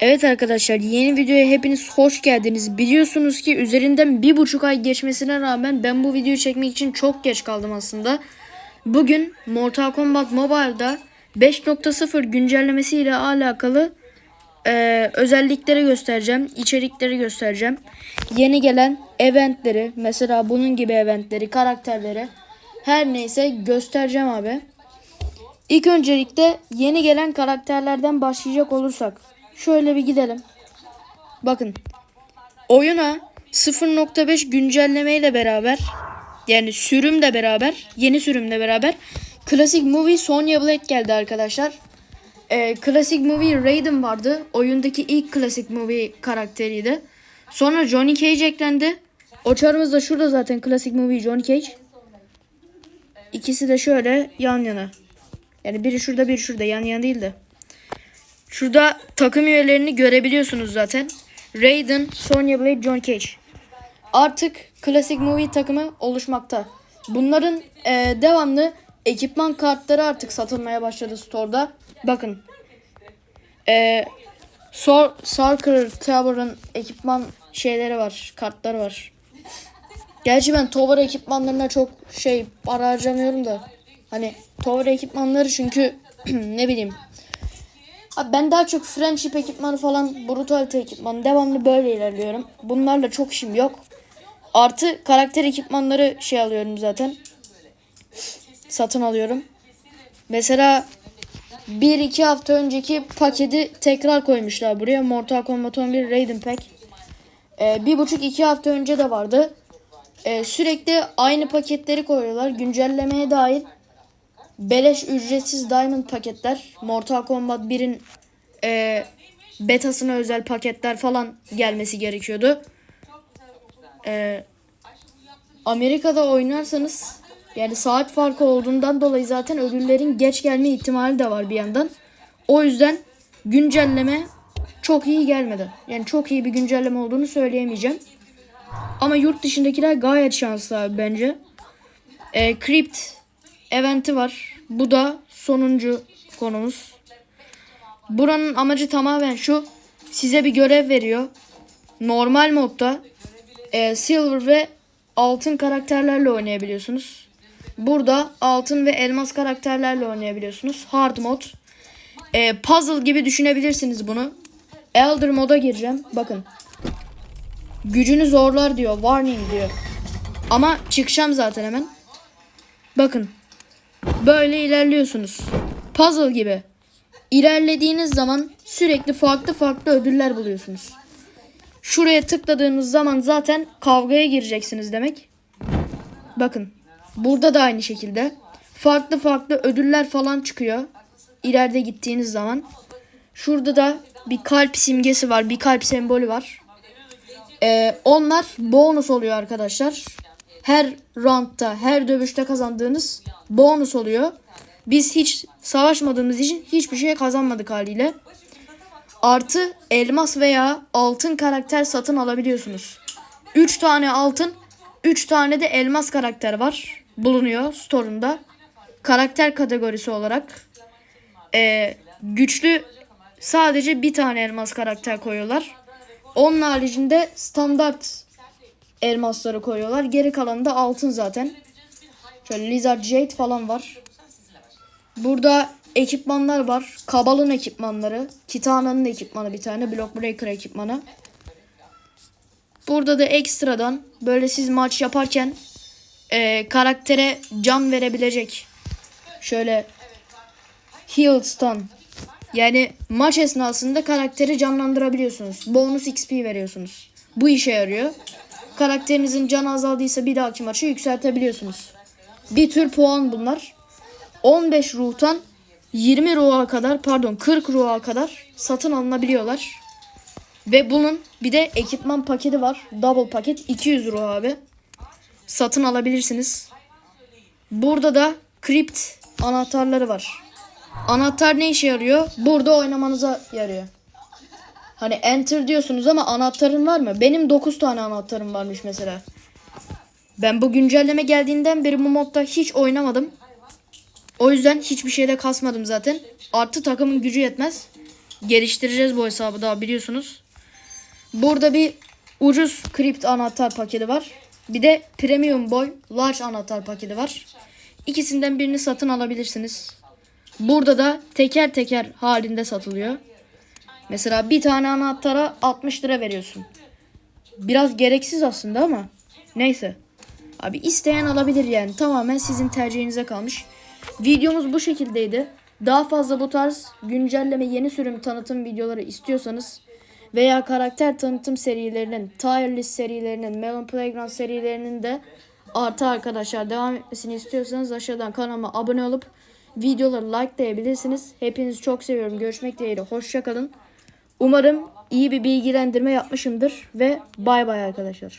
Evet arkadaşlar yeni videoya hepiniz hoş geldiniz. Biliyorsunuz ki üzerinden bir buçuk ay geçmesine rağmen ben bu videoyu çekmek için çok geç kaldım aslında. Bugün Mortal Kombat Mobile'da 5.0 güncellemesi ile alakalı e, özellikleri göstereceğim, içerikleri göstereceğim. Yeni gelen eventleri, mesela bunun gibi eventleri, karakterleri her neyse göstereceğim abi. İlk öncelikle yeni gelen karakterlerden başlayacak olursak şöyle bir gidelim. Bakın oyuna 0.5 güncelleme ile beraber yani sürümle beraber yeni sürümle beraber Classic Movie Sonya Blade geldi arkadaşlar. Ee, Classic Movie Raiden vardı. Oyundaki ilk Classic Movie karakteriydi. Sonra Johnny Cage eklendi. O çarımız da şurada zaten Classic Movie Johnny Cage. İkisi de şöyle yan yana. Yani biri şurada biri şurada yan yana değil de. Şurada takım üyelerini görebiliyorsunuz zaten. Raiden, Sonya Blade, John Cage. Artık Classic Movie takımı oluşmakta. Bunların e, devamlı ekipman kartları artık satılmaya başladı store'da. Bakın. E, Sor, Sarker Tower'ın ekipman şeyleri var, kartları var. Gerçi ben Tower ekipmanlarına çok şey para harcamıyorum da. Hani Tower ekipmanları çünkü ne bileyim. Abi ben daha çok friendship ekipmanı falan, brutality ekipmanı devamlı böyle ilerliyorum. Bunlarla çok işim yok. Artı karakter ekipmanları şey alıyorum zaten. Satın alıyorum. Mesela 1-2 hafta önceki paketi tekrar koymuşlar buraya. Mortal Kombat 11 Raiden Pack. Ee, bir buçuk iki hafta önce de vardı. Ee, sürekli aynı paketleri koyuyorlar. Güncellemeye dahil beleş ücretsiz diamond paketler. Mortal Kombat 1'in e, betasına özel paketler falan gelmesi gerekiyordu. Ee, Amerika'da oynarsanız yani saat farkı olduğundan dolayı zaten ödüllerin geç gelme ihtimali de var bir yandan. O yüzden güncelleme çok iyi gelmedi. Yani çok iyi bir güncelleme olduğunu söyleyemeyeceğim. Ama yurt dışındakiler gayet şanslı abi bence. Ee, Crypt eventi var. Bu da sonuncu konumuz. Buranın amacı tamamen şu. Size bir görev veriyor. Normal modda e, silver ve altın karakterlerle oynayabiliyorsunuz. Burada altın ve elmas karakterlerle oynayabiliyorsunuz. Hard mod. E, puzzle gibi düşünebilirsiniz bunu. Elder moda gireceğim. Bakın. Gücünü zorlar diyor. Warning diyor. Ama çıkacağım zaten hemen. Bakın. Böyle ilerliyorsunuz. Puzzle gibi. İlerlediğiniz zaman sürekli farklı farklı ödüller buluyorsunuz. Şuraya tıkladığınız zaman zaten kavgaya gireceksiniz demek. Bakın. Burada da aynı şekilde. Farklı farklı ödüller falan çıkıyor. İleride gittiğiniz zaman. Şurada da bir kalp simgesi var. Bir kalp sembolü var. Ee, onlar bonus oluyor arkadaşlar. Her roundda, her dövüşte kazandığınız bonus oluyor. Biz hiç savaşmadığımız için hiçbir şey kazanmadık haliyle. Artı elmas veya altın karakter satın alabiliyorsunuz. 3 tane altın, 3 tane de elmas karakter var. Bulunuyor store'unda. Karakter kategorisi olarak. Ee, güçlü sadece bir tane elmas karakter koyuyorlar. Onun haricinde standart elmasları koyuyorlar. Geri kalanı da altın zaten. Şöyle Lizard Jade falan var. Burada ekipmanlar var. Kabal'ın ekipmanları. Kitana'nın ekipmanı bir tane. Block Breaker ekipmanı. Burada da ekstradan böyle siz maç yaparken e, karaktere can verebilecek. Şöyle Heal Stun. Yani maç esnasında karakteri canlandırabiliyorsunuz. Bonus XP veriyorsunuz. Bu işe yarıyor. Karakterinizin canı azaldıysa bir dahaki maçı yükseltebiliyorsunuz. Bir tür puan bunlar. 15 ruhtan 20 ruha kadar pardon 40 ruha kadar satın alınabiliyorlar. Ve bunun bir de ekipman paketi var. Double paket 200 ruh abi. Satın alabilirsiniz. Burada da Crypt anahtarları var. Anahtar ne işe yarıyor? Burada oynamanıza yarıyor. Hani enter diyorsunuz ama anahtarın var mı? Benim 9 tane anahtarım varmış mesela. Ben bu güncelleme geldiğinden beri bu modda hiç oynamadım. O yüzden hiçbir şeyde kasmadım zaten. Artı takımın gücü yetmez. Geliştireceğiz bu hesabı daha biliyorsunuz. Burada bir ucuz kript anahtar paketi var. Bir de premium boy large anahtar paketi var. İkisinden birini satın alabilirsiniz. Burada da teker teker halinde satılıyor. Mesela bir tane anahtara 60 lira veriyorsun. Biraz gereksiz aslında ama neyse. Abi isteyen alabilir yani. Tamamen sizin tercihinize kalmış. Videomuz bu şekildeydi. Daha fazla bu tarz güncelleme yeni sürüm tanıtım videoları istiyorsanız veya karakter tanıtım serilerinin, tier list serilerinin, Melon Playground serilerinin de artı arkadaşlar devam etmesini istiyorsanız aşağıdan kanalıma abone olup videoları likelayabilirsiniz. Hepinizi çok seviyorum. Görüşmek dileğiyle. Hoşçakalın. Umarım iyi bir bilgilendirme yapmışımdır ve bay bay arkadaşlar.